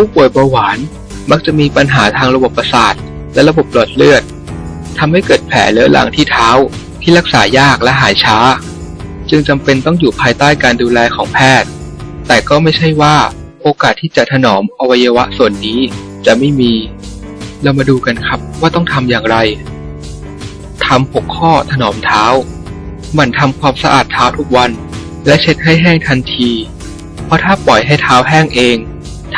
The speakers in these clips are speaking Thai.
ผู้ป่วยเบาหวาน มักจะมีปัญหาทางระบบประสาท และระบบหลอดเลือดทำให้เกิดแผลเลอะหลังที่เท้าที่รักษายากและหายช้า จึงจำเป็นต้องอยู่ภายใต้การดูแลของแพทย์ แต่ก็ไม่ใช่ว่าโอกาสที่จะถนอมอวัยวะส่วนนี้จะไม่มี เรามาดูกันครับว่าต้องทำอย่างไรทำหกข้อถนอมเท้า หมั่นทำความสะอาดเท้าทุกวัน และเช็ดให้แห้งทันที เพราะถ้าปล่อยให้เท้าแห้งเอง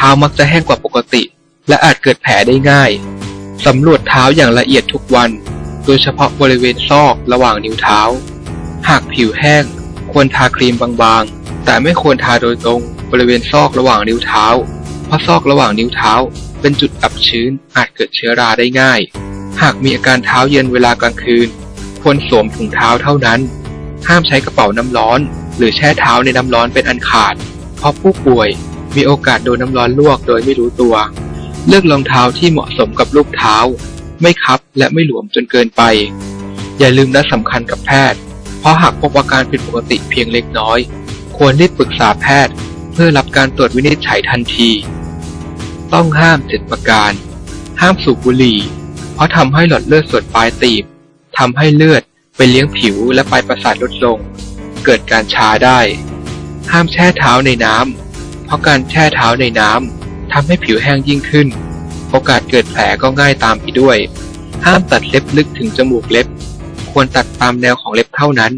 ท้ามักจะแห้งกว่าปกติ และอาจเกิดแผลได้ง่าย สำรวจเท้าอย่างละเอียดทุกวัน โดยเฉพาะบริเวณซอกระหว่างนิ้วเท้า หากผิวแห้ง ควรทาครีมบางๆ แต่ไม่ควรทาโดยตรงบริเวณซอกระหว่างนิ้วเท้า เพราะซอกระหว่างนิ้วเท้า เป็นจุดอับชื้นอาจเกิดเชื้อราได้ง่าย หากมีอาการเท้าเย็นเวลากลางคืน ควรสวมถุงเท้าเท่านั้น ห้ามใช้กระเป๋าน้ำร้อน หรือแช่เท้าในน้ำร้อนเป็นอันขาด เพราะผู้ป่วย มีโอกาสโดนน้ำร้อนลวกโดยไม่รู้ตัว เลือกรองเท้าที่เหมาะสมกับรูปเท้า ไม่คับและไม่หลวมจนเกินไป อย่าลืมนัดสำคัญกับแพทย์ เพราะหากพบอาการผิดปกติเพียงเล็กน้อย ควรรีบปรึกษาแพทย์ เพื่อรับการตรวจวินิจฉัยทันที ต้องห้ามเจ็ดประการ ห้ามสูบบุหรี่ เพราะทำให้หลอดเลือดส่วนปลายตีบทำให้เลือดไปเลี้ยงผิวและปลายประสาทลดลง เกิดการชาได้ ห้ามแช่เท้าในน้ำ เพราะการแช่เท้าในน้ำทำให้ผิวแห้งยิ่งขึ้น โอกาสเกิดแผลก็ง่ายตามไปด้วย ห้ามตัดเล็บลึกถึงจมูกเล็บ ควรตัดตามแนวของเล็บเท่านั้น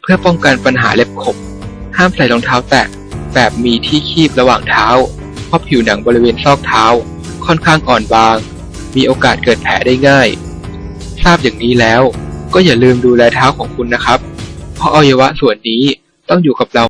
เพื่อป้องกันปัญหาเล็บขบ ห้ามใส่รองเท้าแตะแบบมีที่คีบระหว่างเท้า เพราะผิวหนังบริเวณซอกเท้า ค่อนข้างอ่อนบาง มีโอกาสเกิดแผลได้ง่าย ทราบอย่างนี้แล้ว ก็อย่าลืมดูแลเท้าของคุณนะครับ เพราะอวัยวะส่วนนี้ต้องอยู่กับเรา